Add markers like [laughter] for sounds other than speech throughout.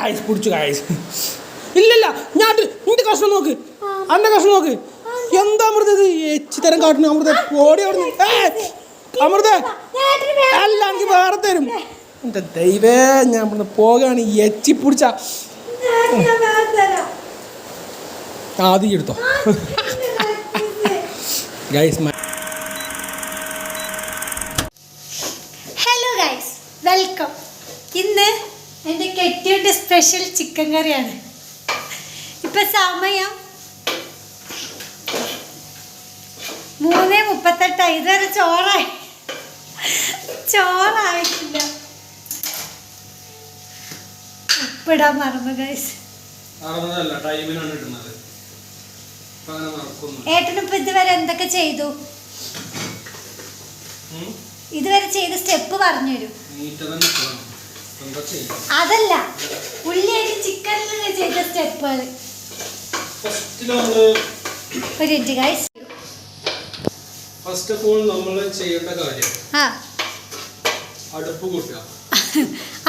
Guys പിടിച്ചു guys ഇല്ലല്ല ഞാൻ നിന്റെ കഷ്ണം നോക്ക്. അന്റെ കഷ്ണം നോക്ക്. എന്താ അമൃത ഇത്? തരം കാട്ടുന്നു അമൃത. ഓടി ഓടുന്നു ഏ അമൃത. അല്ല എനിക്ക് വേറെ തരും. എന്റെ ദൈവേ ഞാൻ ഇവിടുന്ന് പോകാണ് എച്ചി പിടിച്ച. ആദ്യം എടുത്തോ? [laughs] ഗൈസ് ഹലോ ഗൈസ് വെൽക്കം ഇന്ന് എന്റെ കെട്ടിയുടെ സ്പെഷ്യൽ ചിക്കൻ കറിയാണ്. ഇപ്പം സമയം മൂന്ന് മുപ്പത്തെട്ടായി ഇതുവരെ ചോറായി ചോറായിട്ടില്ല. ഉപ്പിടാൻ മറന്നു ഗൈസ് ഏട്ടനിപ്പോൾ ഇതുവരെ എന്തൊക്കെ ചെയ്തു. ഇതുവരെ ചെയ്ത സ്റ്റെപ്പ് പറഞ്ഞു തരും. അതല്ല ഉള്ളിയായിട്ട് ചിക്കനിൽ ചെയ്ത സ്റ്റെപ്പുകൾ ഒരു minute guys first of all നമ്മൾ ചെയ്യേണ്ട കാര്യം ആ. അടുപ്പ് കൂട്ടുക.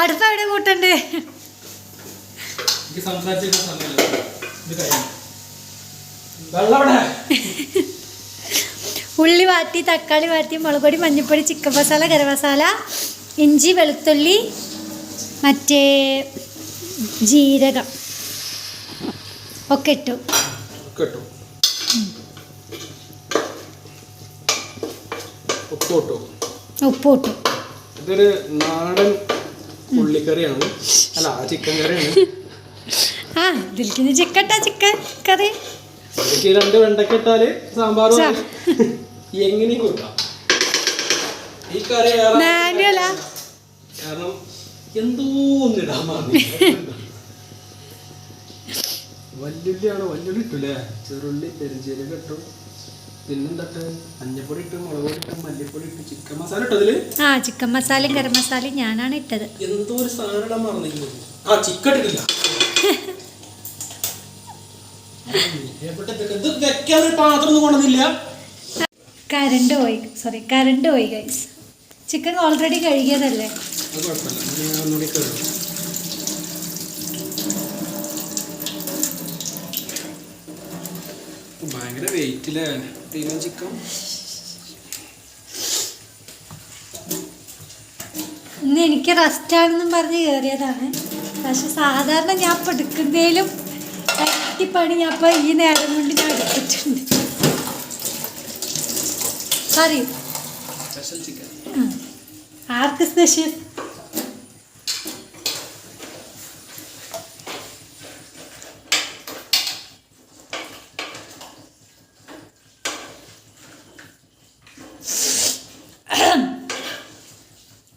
അടുപ്പ് എവിടെ കൂട്ടണ്ടേ? സംസാരിച്ചിട്ട് സമയമില്ല. ഇത് കഴിഞ്ഞു. ഉള്ളി വാട്ടി തക്കാളി വാട്ടി മുളക് പൊടി മഞ്ഞൾപ്പൊടി ചിക്കൻ മസാല ഗരം മസാല ഇഞ്ചി വെളുത്തുള്ളി മറ്റേ ജീരകം ഒക്കെ ഇട്ടു. ഉപ്പോട്ടു ഉപ്പ് ഇട്ടു. ഉപ്പ് ഇട്ടു. ഇതൊരു നാടൻ ഉള്ളിക്കറിയാണ്. അല്ല ചിക്കൻ കറിയാണ്. ആ ഇതിലേക്ക് ചിക്കട്ടാ ചിക്കൻ കറി. അതിലേക്ക് രണ്ട് വെണ്ടക്ക ഇട്ടാൽ സാമ്പാർ. എങ്ങനെയും കൊടുക്കാം. ഈ കറി കാരണം എന്തോ ഒന്നിടാൻ മറന്നു വല്യുള്ളിയാണ് വല്ലുള്ളി ഇട്ടല്ലേ ചെറുള്ളി പെരുംജീരകം ഇട്ടു. പിന്നെന്താട്ട്? മഞ്ഞപ്പൊടി ഇട്ട് മുളക് പൊടി ഇട്ട് മല്ലിപ്പൊടി ഇട്ട് ചിക്കൻ മസാല ഇട്ടതിൽ ആ ചിക്കൻ മസാലയും ഗരം മസാലയും ഞാനാണ് ഇട്ടത്. എന്തോ ഒരു സാധനം ഇടാൻ മറന്നിരിക്കുന്നു. ആ ചിക്കൻ ഇട്ടില്ല? ഇത് വെക്കാൻ പാത്രം ഒന്നും കൊണ്ടുവന്നില്ല. കരണ്ട് പോയി. സോറി കരണ്ട് പോയി ഗൈസ് ചിക്കൻ ഓൾറെഡി കഴുകിയതല്ലേ? ഭയങ്കര വെയിറ്റില്ലേ ടീനും ചിക്കൻ. ഇന്ന് എനിക്ക് റെസ്റ്റാണെന്നും പറഞ്ഞ് കയറിയതാണ് പക്ഷെ സാധാരണ ഞാൻ പെടുക്കുന്നതിലും പണി ഞാൻ ഇപ്പം ഈ നേരം കൊണ്ട് ഞാൻ എടുത്തിട്ടുണ്ട്. സ്പെഷ്യൽ ചിക്കൻ ആർക്ക് സ്പെഷ്യൽ?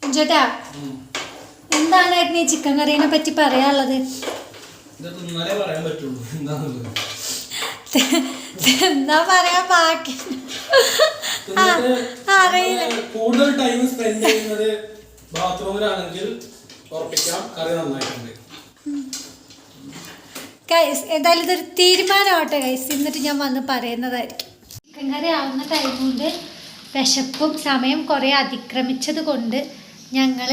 ചേട്ടാ എന്താണ് ഏട്ടന് ഈ ചിക്കൻ കറീനെ പറ്റി പറയാനുള്ളത്? തിന്നാലേ പറയാൻ ബാക്കി. കൂടുതൽ ടൈം സ്പെൻഡ് ചെയ്യുന്നത് ബാത്റൂമിലാണെങ്കിൽ ഉറപ്പിക്കാം. കറി നന്നായിട്ടുണ്ട്. ഗൈസ് എന്തായാലും ഇതൊരു തീരുമാനമാവട്ടെ ഗൈസ് എന്നിട്ട് ഞാൻ വന്ന് പറയുന്നതായിരിക്കും. ചിക്കൻ കറി ആവുന്ന ടൈം കൊണ്ട് വിശപ്പും സമയം കുറേ അതിക്രമിച്ചത് കൊണ്ട് ഞങ്ങൾ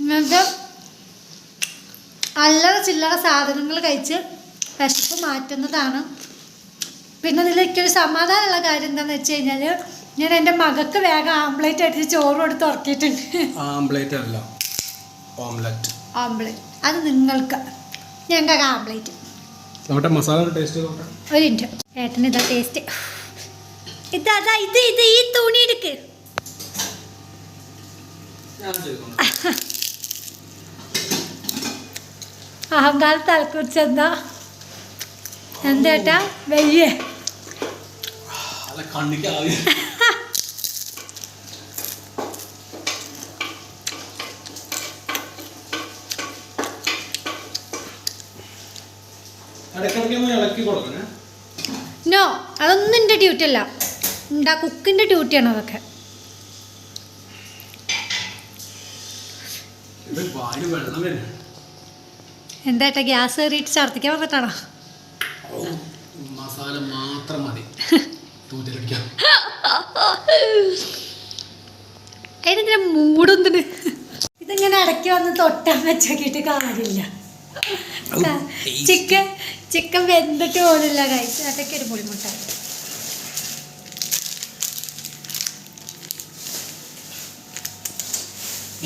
ഇങ്ങനത്തെ അല്ലറ ചില്ലറ സാധനങ്ങൾ കഴിച്ച് വിശപ്പ് മാറ്റുന്നതാണ് പിന്നെ ഇതിലേക്കൊരു സമാധാനമുള്ള കാര്യം എന്താണെന്ന് വെച്ച് കഴിഞ്ഞാൽ ഞാൻ എന്റെ മകൾക്ക് വേഗം ആംപ്ലേറ്റ് അടിച്ച് ചോറ് കൊടുത്ത് ഉറക്കിയിട്ടുണ്ട്. ആംപ്ലേറ്റ് അല്ല ഓംലെറ്റ്. ആംപ്ലേറ്റ് അത് നിങ്ങൾക്ക്. ഞങ്ങൾക്ക് ആംപ്ലേറ്റ് നമ്മുടെ മസാല ടേസ്റ്റ് ഒരു മിനിറ്റ്. ഏട്ടൻ ഇതാ ടേസ്റ്റ് ഇതാ അതാ ഇത് ഇത് ഈ തുണി എടുക്ക്. അഹങ്കാരം തലക്കുറിച്ചെന്താ എന്തേട്ടാ ഇളക്കി നോ അതൊന്നും എന്റെ ഡ്യൂട്ടി അല്ല. എന്താ കുക്കിന്റെ ഡ്യൂട്ടിയാണ് അതൊക്കെ? എന്താ ഗ്യാസ് കയറിയിട്ട് ഛർദ്ദിക്കാൻ വന്നിട്ടാണോ? മസാല മാത്രം മതി. തൂത്തിലടിക്കാം അതിനെന്തിനാ മൂടൊന്നിന് ഇതിങ്ങനെ ഇടയ്ക്ക് വന്ന് തൊട്ടാൻ വെച്ചോക്കിയിട്ട് കാര്യമില്ല. ചിക്കൻ ചിക്കൻ വെന്തിട്ട് പോലില്ല കഴിച്ച് അതൊക്കെ ഒരു പുളിമുട്ടായി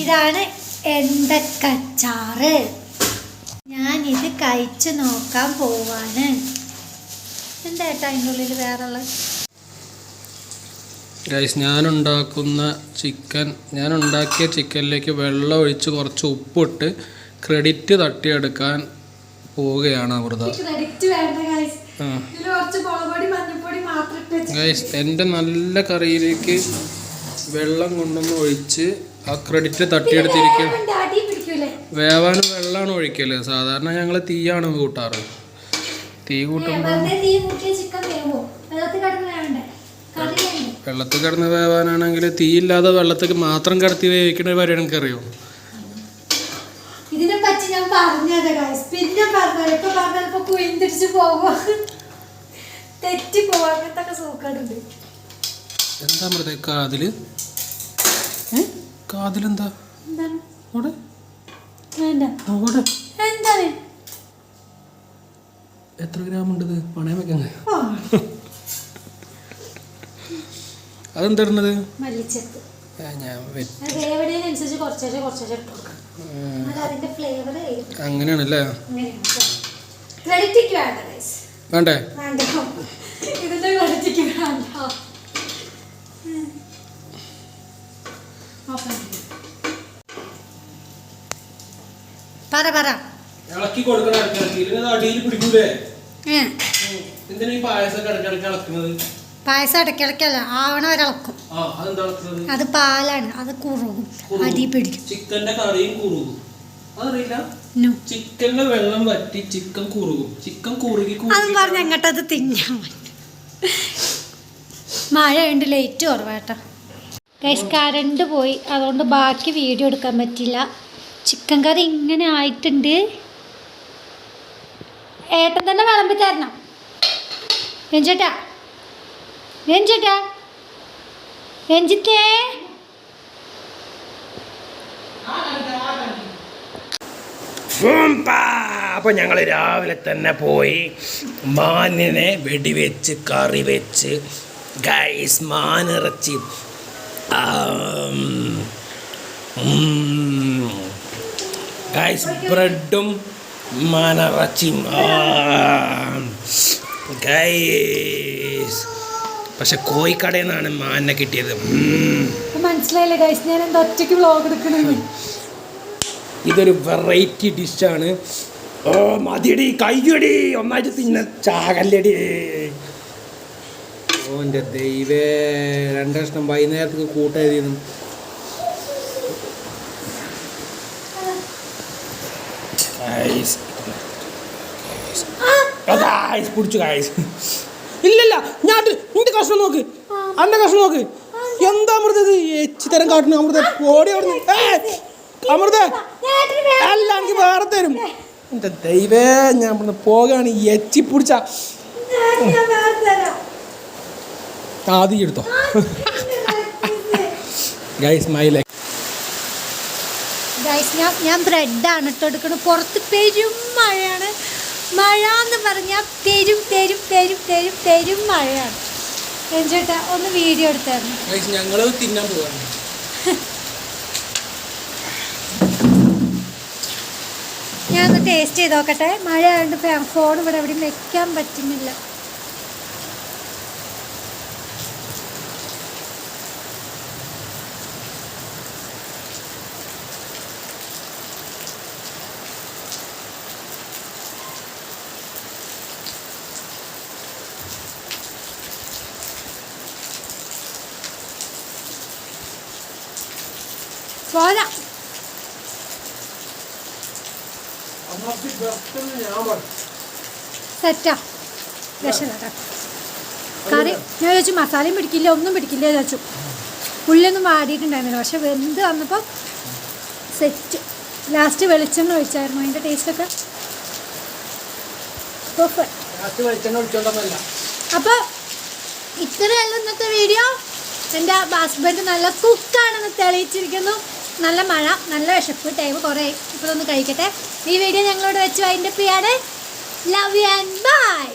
ഇതാണ് എന്തക്കച്ചാറ് ഞാനിത് കഴിച്ചു നോക്കാൻ പോവാണ്. എന്താ ഏട്ടാ അതിന്റെ ഉള്ളിൽ വേറെ ഉള്ളത് ഗൈസ് ഞാനുണ്ടാക്കുന്ന ചിക്കൻ ഞാൻ ഉണ്ടാക്കിയ ചിക്കനിലേക്ക് വെള്ളം ഒഴിച്ച് കുറച്ച് ഉപ്പിട്ട് ക്രെഡിറ്റ് തട്ടിയെടുക്കാൻ പോവുകയാണ് അമൃത. ഗൈസ് എന്റെ നല്ല കറിയിലേക്ക് വെള്ളം കൊണ്ടൊന്ന് ഒഴിച്ച് ആ ക്രെഡിറ്റ് തട്ടിയെടുത്തിരിക്കും വേവാനും വേവാൻ വെള്ളമാണ് ഒഴിക്കൽ. സാധാരണ ഞങ്ങൾ തീയാണ് കൂട്ടാറ്. തീ കൂട്ടുമ്പോൾ വെള്ളത്തിൽ കിടന്ന് വേവാനാണെങ്കിൽ തീയില്ലാതെ വെള്ളത്തിൽ മാത്രം കിടത്തി വേവിക്കുന്ന പരിപാടി എനിക്കറിയോ? ഇതിനെ പറ്റി ഞാൻ പറഞ്ഞത് ഗൈസ് പിന്നെ പറഞ്ഞത് ഇപ്പൊ പറഞ്ഞത് ഇപ്പൊ പോവോ? തെറ്റി പോവാ? അങ്ങനത്തെ സൂക്കേടുണ്ട്. എന്താ മൃത കാതിൽ? കാതിലെന്താ? എന്താണ്? അവിടെ വേണ്ട. അവിടെ എന്താണ്? എത്ര ഗ്രാം ഉണ്ട് ഇത് പണയം വെക്കാൻ ആ, അതെന്താ ഇടുന്നത് മല്ലിച്ചപ്പ് ഞാൻ വെ- അത് വേവടേനനുസരിച്ച് കുറച്ചേരെ കുറച്ചേരെ ഇട്ട് കൊടുക്കാം. ഉം, അത് അതിന്റെ ഫ്ലേവർ അങ്ങനെയാണല്ലേ? വേണ്ട. പറ പറ. ഇളക്കി കൊടുക്കണ അടിയിൽ പിടിക്കൂലേ? എന്തിനാ ഈ പായസം ഇടക്കിടക്ക് ഇളക്കുന്നത്? പായസം ഇടയ്ക്കിടയ്ക്കല്ല ആവണ വരെ ഇളക്കും. അത് പാലാണ് അത് കുറുകും. അടിയിൽ അടി പിടിക്കും. ചിക്കന്റെ കറിയും കുറുകും. അതറിയില്ല. ചിക്കനിലെ വെള്ളം വറ്റി ചിക്കൻ കുറുകും. ചിക്കൻ കുറുകി അതും പറഞ്ഞ് എങ്ങോട്ടത് തിന്നാൻ മഴയുണ്ട് ലേറ്റ് കുറവാട്ടോ. ഗൈസ് കറണ്ട് പോയി. അതുകൊണ്ട് ബാക്കി വീഡിയോ എടുക്കാൻ പറ്റില്ല. ചിക്കൻ കറി ഇങ്ങനെ ആയിട്ടുണ്ട്. ഏട്ടൻ തന്നെ വിളമ്പി തരണം. രഞ്ജേട്ടാ. രഞ്ജേട്ടാ. രഞ്ജിത്തേ. അപ്പൊ ഞങ്ങൾ രാവിലെ തന്നെ പോയി മാനിനെ വെടിവെച്ച് കറി വെച്ച് ഗൈസ് മാനിറച്ചി ഗൈസ് ബ്രെഡും മാനിറച്ചിയും Guys. പക്ഷെ കോഴിക്കടയിൽ നിന്നാണ് മാനിനെ കിട്ടിയത്. ഉം. മനസ്സിലായില്ലേ ഗൈസ് ഞാൻ എന്താ ഒറ്റയ്ക്ക് വ്ളോഗ് എടുക്കണേ ഇതൊരു വെറൈറ്റി ഡിഷാണ് ഓ മതിയടി കയ്യടി ഒന്നായിട്ട് തിന്ന ചാകല്ലടി. ഓ എന്റെ ദൈവേ. രണ്ടു കഷ്ണം വൈകുന്നേരത്തേക്ക് കൂട്ടായിരുന്നു ഗൈസ് ഗൈസ് പിടിച്ചു ഗൈസ് ഇല്ലല്ല ഞാൻ നിന്റെ കഷ്ണം നോക്ക്. അന്റെ കഷ്ണം നോക്ക്. എന്താ അമൃത ഇത്? എച്ചി തരം കാട്ടുന്നു അമൃത ഓടി അവിടെ അമൃത. അല്ല എനിക്ക് വേറെ തരും. എന്റെ ദൈവേ ഞാൻ ഇവിടുന്ന് പോകാണ് എച്ചി പിടിച്ച. ആദ്യം എടുത്തോ? ഗൈസ് മൈ ലൈക്ക് ഗൈസ് ഞാൻ ഞാൻ ബ്രെഡാണ് ഇട്ട് എടുക്കുന്നത് പുറത്ത് പെരും മഴയാണ്. മഴ എന്ന് പറഞ്ഞാൽ പെരും പെരും പെരും പെരും പെരും മഴയാണ്. ചേട്ടാ ഒന്ന് വീഡിയോ എടുത്തായിരുന്നു. ഞങ്ങൾ തിന്നാൻ പോവാണ്. ഞാൻ ഒന്ന് ടേസ്റ്റ് ചെയ്ത് നോക്കട്ടെ. മഴ ആയതുകൊണ്ട് ഫോൺ ഇവിടെ എവിടെയും വെക്കാൻ പറ്റുന്നില്ല. പോരാ. സെറ്റാ രക്ഷപ്പെട്ടാ കറി ഞാൻ ചോദിച്ചു മസാലയും പിടിക്കില്ല ഒന്നും പിടിക്കില്ല ചോദിച്ചു ഉള്ളിയൊന്നും വാടിയിട്ടുണ്ടായിരുന്നില്ല. പക്ഷെ വെന്ത് വന്നപ്പോൾ സെറ്റ് ലാസ്റ്റ് വെളിച്ചെണ്ണ ഒഴിച്ചായിരുന്നു. അതിന്റെ ടേസ്റ്റൊക്കെ അപ്പോൾ ഇത്രയല്ല ഇന്നത്തെ വീഡിയോ എന്റെ ഹസ്ബൻഡ് നല്ല കുക്കാണെന്ന് തെളിയിച്ചിരിക്കുന്നു. നല്ല മഴ നല്ല വിശപ്പ് ടൈം കുറേ. ഇപ്പോഴൊന്ന് കഴിക്കട്ടെ. ഈ വീഡിയോ ഞങ്ങളോട് വെച്ച്. അതിന്റെ പിയാണ് ലവ് ആൻഡ് ബൈ